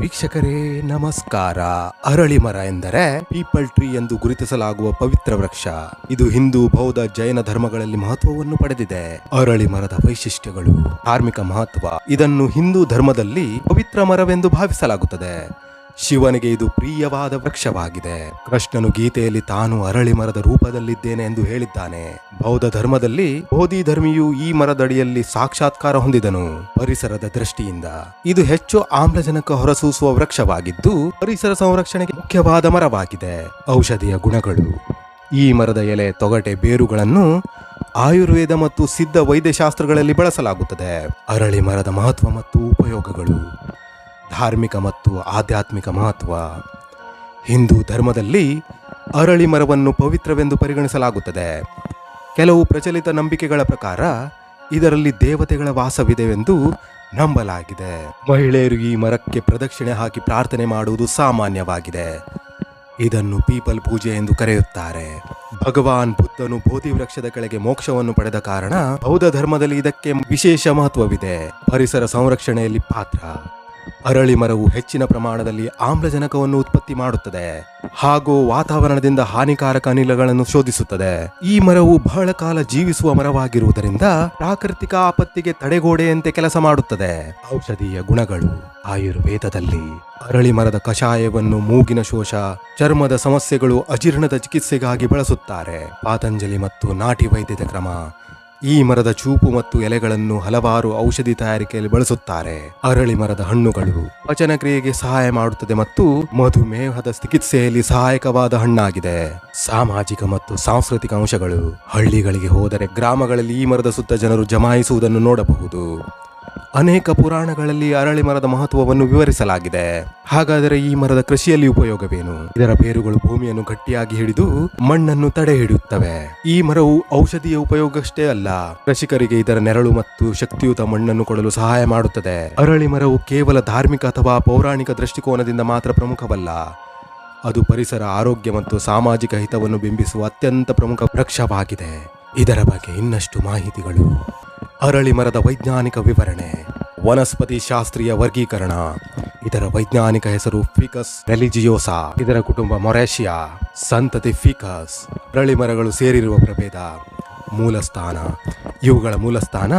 ವೀಕ್ಷಕರೇ, ನಮಸ್ಕಾರ. ಅರಳಿ ಮರ ಎಂದರೆ ಪೀಪಲ್ ಟ್ರೀ ಎಂದು ಗುರುತಿಸಲಾಗುವ ಪವಿತ್ರ ವೃಕ್ಷ. ಇದು ಹಿಂದೂ ಬೌದ್ಧ ಜೈನ ಧರ್ಮಗಳಲ್ಲಿ ಮಹತ್ವವನ್ನು ಪಡೆದಿದೆ. ಅರಳಿ ಮರದ ವೈಶಿಷ್ಟ್ಯಗಳು, ಧಾರ್ಮಿಕ ಮಹತ್ವ, ಇದನ್ನು ಹಿಂದೂ ಧರ್ಮದಲ್ಲಿ ಪವಿತ್ರ ಮರವೆಂದು ಭಾವಿಸಲಾಗುತ್ತದೆ. ಶಿವನಿಗೆ ಇದು ಪ್ರಿಯವಾದ ವೃಕ್ಷವಾಗಿದೆ. ಕೃಷ್ಣನು ಗೀತೆಯಲ್ಲಿ ತಾನು ಅರಳಿ ಮರದ ರೂಪದಲ್ಲಿದ್ದೇನೆ ಎಂದು ಹೇಳಿದ್ದಾನೆ. ಬೌದ್ಧ ಧರ್ಮದಲ್ಲಿ ಬೋಧಿ ಧರ್ಮಿಯು ಈ ಮರದಡಿಯಲ್ಲಿ ಸಾಕ್ಷಾತ್ಕಾರ ಹೊಂದಿದನು. ಪರಿಸರದ ದೃಷ್ಟಿಯಿಂದ ಇದು ಹೆಚ್ಚು ಆಮ್ಲಜನಕ ಹೊರಸೂಸುವ ವೃಕ್ಷವಾಗಿದ್ದು, ಪರಿಸರ ಸಂರಕ್ಷಣೆಗೆ ಮುಖ್ಯವಾದ ಮರವಾಗಿದೆ. ಔಷಧಿಯ ಗುಣಗಳು. ಈ ಮರದ ಎಲೆ, ತೊಗಟೆ, ಬೇರುಗಳನ್ನು ಆಯುರ್ವೇದ ಮತ್ತು ಸಿದ್ಧ ವೈದ್ಯಶಾಸ್ತ್ರಗಳಲ್ಲಿ ಬಳಸಲಾಗುತ್ತದೆ. ಅರಳಿ ಮರದ ಮಹತ್ವ ಮತ್ತು ಉಪಯೋಗಗಳು. ಧಾರ್ಮಿಕ ಮತ್ತು ಆಧ್ಯಾತ್ಮಿಕ ಮಹತ್ವ. ಹಿಂದೂ ಧರ್ಮದಲ್ಲಿ ಅರಳಿ ಮರವನ್ನು ಪವಿತ್ರವೆಂದು ಪರಿಗಣಿಸಲಾಗುತ್ತದೆ. ಕೆಲವು ಪ್ರಚಲಿತ ನಂಬಿಕೆಗಳ ಪ್ರಕಾರ, ಇದರಲ್ಲಿ ದೇವತೆಗಳ ವಾಸವಿದೆವೆಂದು ನಂಬಲಾಗಿದೆ. ಮಹಿಳೆಯರು ಈ ಮರಕ್ಕೆ ಪ್ರದಕ್ಷಿಣೆ ಹಾಕಿ ಪ್ರಾರ್ಥನೆ ಮಾಡುವುದು ಸಾಮಾನ್ಯವಾಗಿದೆ. ಇದನ್ನು ಪೀಪಲ್ ಪೂಜೆ ಎಂದು ಕರೆಯುತ್ತಾರೆ. ಭಗವಾನ್ ಬುದ್ಧನು ಬೋಧಿ ವೃಕ್ಷದ ಕೆಳಗೆ ಮೋಕ್ಷವನ್ನು ಪಡೆದ ಕಾರಣ ಬೌದ್ಧ ಧರ್ಮದಲ್ಲಿ ಇದಕ್ಕೆ ವಿಶೇಷ ಮಹತ್ವವಿದೆ. ಪರಿಸರ ಸಂರಕ್ಷಣೆಯಲ್ಲಿ ಪಾತ್ರ. ಅರಳಿ ಮರವು ಹೆಚ್ಚಿನ ಪ್ರಮಾಣದಲ್ಲಿ ಆಮ್ಲಜನಕವನ್ನು ಉತ್ಪತ್ತಿ ಮಾಡುತ್ತದೆ ಹಾಗೂ ವಾತಾವರಣದಿಂದ ಹಾನಿಕಾರಕ ಅನಿಲಗಳನ್ನು ಶೋಧಿಸುತ್ತದೆ. ಈ ಮರವು ಬಹಳ ಕಾಲ ಜೀವಿಸುವ ಮರವಾಗಿರುವುದರಿಂದ ಪ್ರಾಕೃತಿಕ ಆಪತ್ತಿಗೆ ತಡೆಗೋಡೆಯಂತೆ ಕೆಲಸ ಮಾಡುತ್ತದೆ. ಔಷಧೀಯ ಗುಣಗಳು. ಆಯುರ್ವೇದದಲ್ಲಿ ಅರಳಿ ಮರದ ಕಷಾಯವನ್ನು ಮೂಗಿನ ಶೋಷ, ಚರ್ಮದ ಸಮಸ್ಯೆಗಳು ಅಜೀರ್ಣದ ಚಿಕಿತ್ಸೆಗಾಗಿ ಬಳಸುತ್ತಾರೆ. ಪಾತಂಜಲಿ ಮತ್ತು ನಾಟಿ ವೈದ್ಯದ ಕ್ರಮ. ಈ ಮರದ ಚೂಪು ಮತ್ತು ಎಲೆಗಳನ್ನು ಹಲವಾರು ಔಷಧಿ ತಯಾರಿಕೆಯಲ್ಲಿ ಬಳಸುತ್ತಾರೆ. ಅರಳಿ ಮರದ ಹಣ್ಣುಗಳು ಪಚನಕ್ರಿಯೆಗೆ ಸಹಾಯ ಮಾಡುತ್ತದೆ ಮತ್ತು ಮಧುಮೇಹದ ಚಿಕಿತ್ಸೆಯಲ್ಲಿ ಸಹಾಯಕವಾದ ಹಣ್ಣಾಗಿದೆ. ಸಾಮಾಜಿಕ ಮತ್ತು ಸಾಂಸ್ಕೃತಿಕ ಅಂಶಗಳು ಹಳ್ಳಿಗಳಿಗೆ ಹೋದರೆ ಗ್ರಾಮಗಳಲ್ಲಿ ಈ ಮರದ ಸುತ್ತ ಜನರು ಜಮಾಯಿಸುವುದನ್ನು ನೋಡಬಹುದು. ಅನೇಕ ಪುರಾಣಗಳಲ್ಲಿ ಅರಳಿ ಮರದ ಮಹತ್ವವನ್ನು ವಿವರಿಸಲಾಗಿದೆ. ಹಾಗಾದರೆ ಈ ಮರದ ಕೃಷಿಯಲ್ಲಿ ಉಪಯೋಗವೇನು? ಇದರ ಬೇರುಗಳು ಭೂಮಿಯನ್ನು ಗಟ್ಟಿಯಾಗಿ ಹಿಡಿದು ಮಣ್ಣನ್ನು ತಡೆ ಹಿಡಿಯುತ್ತವೆ. ಈ ಮರವು ಔಷಧಿಯ ಉಪಯೋಗಷ್ಟೇ ಅಲ್ಲ, ಕೃಷಿಕರಿಗೆ ಇದರ ನೆರಳು ಮತ್ತು ಶಕ್ತಿಯುತ ಮಣ್ಣನ್ನು ಕೊಡಲು ಸಹಾಯ ಮಾಡುತ್ತದೆ. ಅರಳಿ ಮರವು ಕೇವಲ ಧಾರ್ಮಿಕ ಅಥವಾ ಪೌರಾಣಿಕ ದೃಷ್ಟಿಕೋನದಿಂದ ಮಾತ್ರ ಪ್ರಮುಖವಲ್ಲ, ಅದು ಪರಿಸರ, ಆರೋಗ್ಯ ಮತ್ತು ಸಾಮಾಜಿಕ ಹಿತವನ್ನು ಬಿಂಬಿಸುವ ಅತ್ಯಂತ ಪ್ರಮುಖ ವೃಕ್ಷವಾಗಿದೆ. ಇದರ ಬಗ್ಗೆ ಇನ್ನಷ್ಟು ಮಾಹಿತಿಗಳು. ಅರಳಿ ಮರದ ವೈಜ್ಞಾನಿಕ ವಿವರಣೆ. ವನಸ್ಪತಿ ಶಾಸ್ತ್ರೀಯ ವರ್ಗೀಕರಣ. ಇದರ ವೈಜ್ಞಾನಿಕ ಹೆಸರು ಫಿಕಸ್ ರೆಲಿಜಿಯೋಸಾ. ಇದರ ಕುಟುಂಬ ಮೊರೇಷಿಯಾ. ಸಂತತಿ ಫಿಕಸ್. ಅರಳಿ ಮರಗಳು ಸೇರಿರುವ ಪ್ರಭೇದ. ಮೂಲಸ್ಥಾನ. ಇವುಗಳ ಮೂಲಸ್ಥಾನ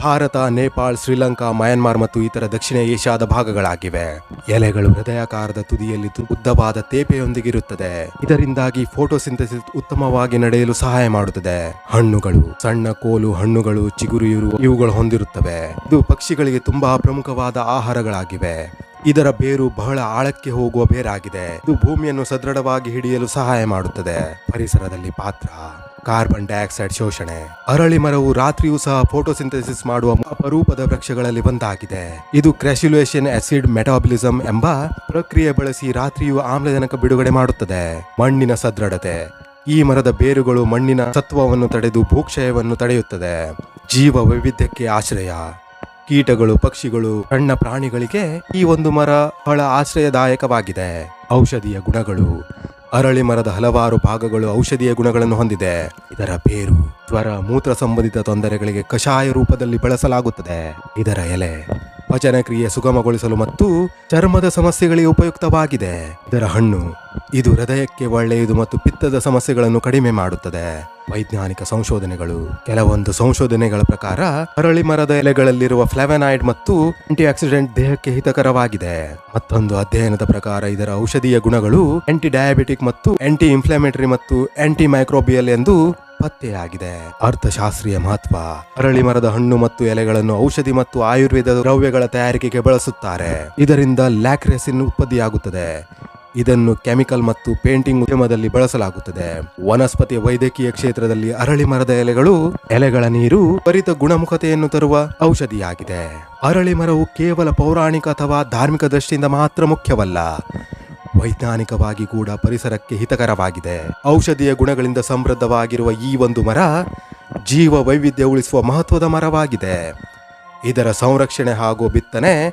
ಭಾರತ, ನೇಪಾಳ, ಶ್ರೀಲಂಕಾ, ಮಯನ್ಮಾರ್ ಮತ್ತು ಇತರ ದಕ್ಷಿಣ ಏಷ್ಯಾದ ಭಾಗಗಳಾಗಿವೆ. ಎಲೆಗಳು ಹೃದಯಾಕಾರದ ತುದಿಯಲ್ಲಿ ಉದ್ದವಾದ ತೇಪೆಯೊಂದಿಗಿರುತ್ತದೆ. ಇದರಿಂದಾಗಿ ಫೋಟೋಸಿಂಥಸಿಸ್ ಉತ್ತಮವಾಗಿ ನಡೆಯಲು ಸಹಾಯ ಮಾಡುತ್ತದೆ. ಹಣ್ಣುಗಳು, ಸಣ್ಣ ಕೋಲು ಹಣ್ಣುಗಳು, ಚಿಗುರು ಇವುಗಳು ಹೊಂದಿರುತ್ತವೆ. ಇದು ಪಕ್ಷಿಗಳಿಗೆ ತುಂಬಾ ಪ್ರಮುಖವಾದ ಆಹಾರಗಳಾಗಿವೆ. ಇದರ ಬೇರು ಬಹಳ ಆಳಕ್ಕೆ ಹೋಗುವ ಬೇರಾಗಿದೆ. ಇದು ಭೂಮಿಯನ್ನು ಸದೃಢವಾಗಿ ಹಿಡಿಯಲು ಸಹಾಯ ಮಾಡುತ್ತದೆ. ಪರಿಸರದಲ್ಲಿ ಪಾತ್ರ ಕಾರ್ಬನ್ ಡೈಆಕ್ಸೈಡ್ ಶೋಷಣೆ. ಅರಳಿ ಮರವು ರಾತ್ರಿಯೂ ಸಹ ಫೋಟೋಸಿಂಥೆಸಿಸ್ ಮಾಡುವ ಅಪರೂಪದ ವೃಕ್ಷಗಳಲ್ಲಿ ಒಂದಾಗಿದೆ. ಇದು ಕ್ರೆಶುಲೇಷನ್ ಆಸಿಡ್ ಮೆಟಾಬಲಿಸಂ ಎಂಬ ಪ್ರಕ್ರಿಯೆ ಬಳಸಿ ರಾತ್ರಿಯೂ ಆಮ್ಲಜನಕ ಬಿಡುಗಡೆ ಮಾಡುತ್ತದೆ. ಮಣ್ಣಿನ ಸದೃಢತೆ. ಈ ಮರದ ಬೇರುಗಳು ಮಣ್ಣಿನ ಸತ್ವವನ್ನು ತಡೆದು ಭೂಕ್ಷಯವನ್ನು ತಡೆಯುತ್ತದೆ. ಜೀವ ವೈವಿಧ್ಯಕ್ಕೆ ಆಶ್ರಯ. ಕೀಟಗಳು, ಪಕ್ಷಿಗಳು, ಸಣ್ಣ ಪ್ರಾಣಿಗಳಿಗೆ ಈ ಒಂದು ಮರ ಬಹಳ ಆಶ್ರಯದಾಯಕವಾಗಿದೆ. ಔಷಧೀಯ ಗುಣಗಳು. ಅರಳಿ ಮರದ ಹಲವಾರು ಭಾಗಗಳು ಔಷಧೀಯ ಗುಣಗಳನ್ನು ಹೊಂದಿದೆ. ಇದರ ಬೇರು ಜ್ವರ, ಮೂತ್ರ ಸಂಬಂಧಿತ ತೊಂದರೆಗಳಿಗೆ ಕಷಾಯ ರೂಪದಲ್ಲಿ ಬಳಸಲಾಗುತ್ತದೆ. ಇದರ ಎಲೆ ಪಚನ ಕ್ರಿಯೆ ಸುಗಮಗೊಳಿಸಲು ಮತ್ತು ಚರ್ಮದ ಸಮಸ್ಯೆಗಳಿಗೆ ಉಪಯುಕ್ತವಾಗಿದೆ. ಇದರ ಹಣ್ಣು ಇದು ಹೃದಯಕ್ಕೆ ಒಳ್ಳೆಯದು ಮತ್ತು ಪಿತ್ತದ ಸಮಸ್ಯೆಗಳನ್ನು ಕಡಿಮೆ ಮಾಡುತ್ತದೆ. ವೈಜ್ಞಾನಿಕ ಸಂಶೋಧನೆಗಳು, ಕೆಲವೊಂದು ಸಂಶೋಧನೆಗಳ ಪ್ರಕಾರ, ಅರಳಿ ಮರದ ಎಲೆಗಳಲ್ಲಿರುವ ಫ್ಲಾವೆನಾಯ್ಡ್ ಮತ್ತು ಆಕ್ಸಿಡೆಂಟ್ ದೇಹಕ್ಕೆ ಹಿತಕರವಾಗಿದೆ. ಮತ್ತೊಂದು ಅಧ್ಯಯನದ ಪ್ರಕಾರ, ಇದರ ಔಷಧೀಯ ಗುಣಗಳು ಆಂಟಿ ಡಯಾಬಿಟಿಕ್ ಮತ್ತು ಆಂಟಿ ಇನ್ಫ್ಲಾಮೇಟರಿ ಮತ್ತು ಆಂಟಿ ಮೈಕ್ರೋಬಿಯಲ್ ಎಂದು ಪತ್ತೆಯಾಗಿದೆ. ಅರ್ಥಶಾಸ್ತ್ರೀಯ ಮಹತ್ವ, ಅರಳಿ ಮರದ ಹಣ್ಣು ಮತ್ತು ಎಲೆಗಳನ್ನು ಔಷಧಿ ಮತ್ತು ಆಯುರ್ವೇದ ದ್ರವ್ಯಗಳ ತಯಾರಿಕೆಗೆ ಬಳಸುತ್ತಾರೆ. ಇದರಿಂದ ಲ್ಯಾಕ್ರೆಸಿನ್ ಉತ್ಪತ್ತಿಯಾಗುತ್ತದೆ. ಇದನ್ನು ಕೆಮಿಕಲ್ ಮತ್ತು ಪೇಂಟಿಂಗ್ ಉದ್ಯಮದಲ್ಲಿ ಬಳಸಲಾಗುತ್ತದೆ. ವನಸ್ಪತಿ ವೈದ್ಯಕೀಯ ಕ್ಷೇತ್ರದಲ್ಲಿ ಅರಳಿ ಮರದ ಎಲೆಗಳು, ಎಲೆಗಳ ನೀರು ಪರಿತ ಗುಣಮುಖತೆಯನ್ನು ತರುವ ಔಷಧಿಯಾಗಿದೆ. ಅರಳಿ ಮರವು ಕೇವಲ ಪೌರಾಣಿಕ ಅಥವಾ ಧಾರ್ಮಿಕ ದೃಷ್ಟಿಯಿಂದ ಮಾತ್ರ ಮುಖ್ಯವಲ್ಲ. ವೈಜ್ಞಾನಿಕವಾಗಿ ಕೂಡ ಪರಿಸರಕ್ಕೆ ಹಿತಕರವಾಗಿದೆ. ಔಷಧೀಯ ಗುಣಗಳಿಂದ ಸಮೃದ್ಧವಾಗಿರುವ ಈ ಒಂದು ಮರ ಜೀವ ವೈವಿಧ್ಯ ಉಳಿಸುವ ಮಹತ್ವದ ಮರವಾಗಿದೆ. ಇದರ ಸಂರಕ್ಷಣೆ ಹಾಗೂ ಬಿತ್ತನೆ